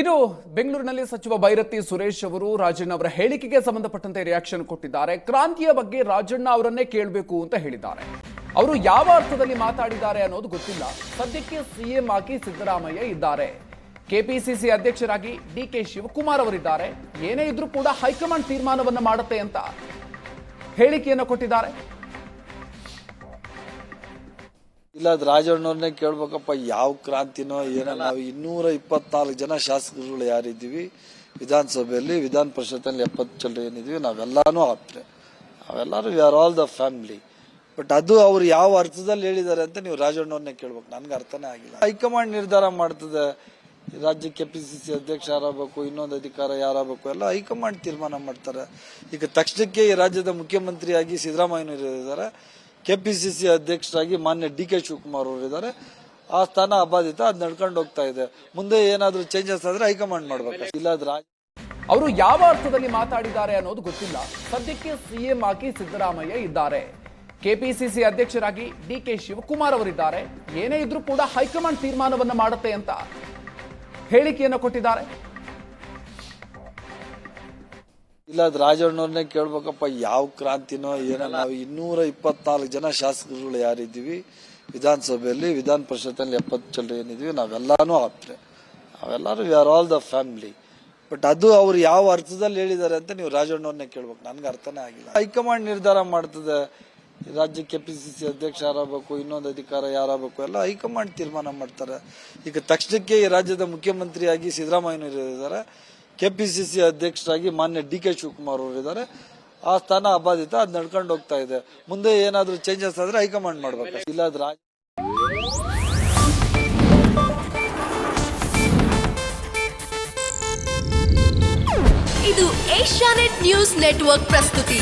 ಇನ್ನು ಬೆಂಗಳೂರಿನಲ್ಲಿ ಸಚಿವ ಬೈರತಿ ಸುರೇಶ್ ಅವರು ರಾಜಣ್ಣ ಅವರ ಹೇಳಿಕೆಗೆ ಸಂಬಂಧಪಟ್ಟಂತೆ ರಿಯಾಕ್ಷನ್ ಕೊಟ್ಟಿದ್ದಾರೆ. ಕ್ರಾಂತಿಯ ಬಗ್ಗೆ ರಾಜಣ್ಣ ಅವರನ್ನೇ ಕೇಳಬೇಕು ಅಂತ ಹೇಳಿದ್ದಾರೆ. ಅವರು ಯಾವ ಅರ್ಥದಲ್ಲಿ ಮಾತಾಡಿದ್ದಾರೆ ಅನ್ನೋದು ಗೊತ್ತಿಲ್ಲ. ಸದ್ಯಕ್ಕೆ ಸಿಎಂ ಆಗಿ ಸಿದ್ದರಾಮಯ್ಯ ಇದ್ದಾರೆ. ಕೆಪಿಸಿಸಿ ಅಧ್ಯಕ್ಷರಾಗಿ ಡಿ ಕೆ ಶಿವಕುಮಾರ್ ಅವರಿದ್ದಾರೆ. ಏನೇ ಇದ್ರೂ ಕೂಡ ಹೈಕಮಾಂಡ್ ತೀರ್ಮಾನವನ್ನು ಮಾಡುತ್ತೆ ಅಂತ ಹೇಳಿಕೆಯನ್ನು ಕೊಟ್ಟಿದ್ದಾರೆ. ಇಲ್ಲ, ಅದು ರಾಜಣ್ಣವ್ರನ್ನೇ ಕೇಳ್ಬೇಕಪ್ಪ, ಯಾವ ಕ್ರಾಂತಿನೋ ಏನೋ ನಾವು ಇನ್ನೂರ ಇಪ್ಪತ್ನಾಲ್ಕು ಜನ ಶಾಸಕರುಗಳು ಯಾರಿದ್ದೀವಿ? ವಿಧಾನಸಭೆಯಲ್ಲಿ, ವಿಧಾನ ಪರಿಷತ್ತಲ್ಲಿ ಎಪ್ಪತ್ತು ಜನ ಏನಿದ್ವಿ ನಾವೆಲ್ಲಾನು ಆಪ್ತೆ ನಾವೆಲ್ಲರೂ we are all the family but ಅದು ಅವ್ರು ಯಾವ ಅರ್ಥದಲ್ಲಿ ಹೇಳಿದ್ದಾರೆ ಅಂತ ನೀವು ರಾಜಣ್ಣವ್ರನ್ನೇ ಕೇಳ್ಬೇಕು. ನನ್ಗೆ ಅರ್ಥನೇ ಆಗಿಲ್ಲ. ಹೈಕಮಾಂಡ್ ನಿರ್ಧಾರ ಮಾಡ್ತದೆ. ರಾಜ್ಯ ಸಿ ಅಧ್ಯಕ್ಷ ಯಾರಾಗಬೇಕು, ಇನ್ನೊಂದು ಅಧಿಕಾರ ಯಾರಾಗಬೇಕು, ಎಲ್ಲ ಹೈಕಮಾಂಡ್ ತೀರ್ಮಾನ ಮಾಡ್ತಾರೆ. ಈಗ ತಕ್ಷಣಕ್ಕೆ ಈ ರಾಜ್ಯದ ಮುಖ್ಯಮಂತ್ರಿಯಾಗಿ ಸಿದ್ದರಾಮಯ್ಯನವರು ಇದ್ದಾರೆ. ಕೆಪಿಸಿಸಿ ಅಧ್ಯಕ್ಷರಾಗಿ ಮಾನ್ಯ ಡಿ ಕೆ ಶಿವಕುಮಾರ್ ಅವರು ಇದ್ದಾರೆ. ಆ ಸ್ಥಾನ ಅಬಾಧಿತ ಅದು ನಡ್ಕೊಂಡು ಹೋಗ್ತಾ ಇದೆ. ಮುಂದೆ ಏನಾದರೂ ಚೇಂಜಸ್ ಆದ್ರೆ ಹೈಕಮಾಂಡ್ ಮಾಡಬೇಕು ಇಲ್ಲಾದ್ರೆ ಅವರು ಯಾವ ಅರ್ಥದಲ್ಲಿ ಮಾತಾಡಿದ್ದಾರೆ ಅನ್ನೋದು ಗೊತ್ತಿಲ್ಲ. ಸದ್ಯಕ್ಕೆ ಸಿಎಂ ಆಗಿ ಸಿದ್ದರಾಮಯ್ಯ ಇದ್ದಾರೆ. ಕೆಪಿಸಿಸಿ ಅಧ್ಯಕ್ಷರಾಗಿ ಡಿ ಕೆ ಶಿವಕುಮಾರ್ ಅವರಿದ್ದಾರೆ. ಏನೇ ಇದ್ರೂ ಕೂಡ ಹೈಕಮಾಂಡ್ ತೀರ್ಮಾನವನ್ನು ಮಾಡುತ್ತೆ ಅಂತ ಹೇಳಿಕೆಯನ್ನು ಕೊಟ್ಟಿದ್ದಾರೆ. ಇಲ್ಲ ಅದು ರಾಜಣ್ಣವ್ರನ್ನೇ ಕೇಳ್ಬೇಕಪ್ಪ, ಯಾವ ಕ್ರಾಂತಿನೋ ಏನೋ. ನಾವು ಇನ್ನೂರ ಇಪ್ಪತ್ನಾಲ್ಕು ಜನ ಶಾಸಕರುಗಳು ಯಾರಿದ್ದೀವಿ. ವಿಧಾನಸಭೆಯಲ್ಲಿ, ವಿಧಾನ ಪರಿಷತ್ತಲ್ಲಿ ಎಪ್ಪತ್ತು ಜನ ಏನಿದ್ದೀವಿ, ನಾವೆಲ್ಲನೂ ಆಪ್ತೆ ನಾವೆಲ್ಲರೂ we are all the family but ಅದು ಅವ್ರು ಯಾವ ಅರ್ಥದಲ್ಲಿ ಹೇಳಿದ್ದಾರೆ ಅಂತ ನೀವು ರಾಜಣ್ಣವ್ರನ್ನೇ ಕೇಳ್ಬೇಕು. ನನ್ಗೆ ಅರ್ಥನೇ ಆಗಿಲ್ಲ. ಹೈಕಮಾಂಡ್ ನಿರ್ಧಾರ ಮಾಡ್ತದೆ. ರಾಜ್ಯ ಸಿ ಅಧ್ಯಕ್ಷ ಯಾರಾಗಬೇಕು, ಇನ್ನೊಂದು ಅಧಿಕಾರ ಯಾರಾಗಬೇಕು, ಎಲ್ಲ ಹೈಕಮಾಂಡ್ ತೀರ್ಮಾನ ಮಾಡ್ತಾರೆ. ಈಗ ತಕ್ಷಣಕ್ಕೆ ಈ ರಾಜ್ಯದ ಮುಖ್ಯಮಂತ್ರಿಯಾಗಿ ಸಿದ್ದರಾಮಯ್ಯನವರು ಇದ್ದಾರೆ. ಕೆಪಿಸಿಸಿ ಅಧ್ಯಕ್ಷರಾಗಿ ಮಾನ್ಯ ಡಿ ಕೆ ಶಿವಕುಮಾರ್ ಅವರು ಇದ್ದಾರೆ. ಆ ಸ್ಥಾನ ಅಬಾಧಿತ, ಅದ್ ನಡ್ಕೊಂಡು ಹೋಗ್ತಾ ಇದೆ. ಮುಂದೆ ಏನಾದರೂ ಚೇಂಜಸ್ ಆದ್ರೆ ಹೈಕಮಾಂಡ್ ಮಾಡ್ಬೇಕು. ಇಲ್ಲಾದ್ರ ಇದು ಏಷ್ಯಾನೆಟ್ ನ್ಯೂಸ್ ನೆಟ್ವರ್ಕ್ ಪ್ರಸ್ತುತಿ.